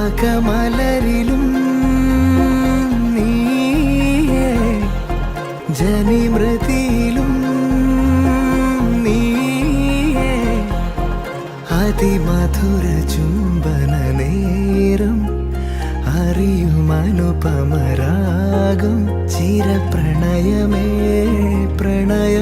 പാകമലരിലും നീയേ ജനിമൃതിയിലും നീയേ അതിമധുര ചുംബന നേരം അറിയുമനുപമരാഗം ചിരപ്രണയമേ പ്രണയ.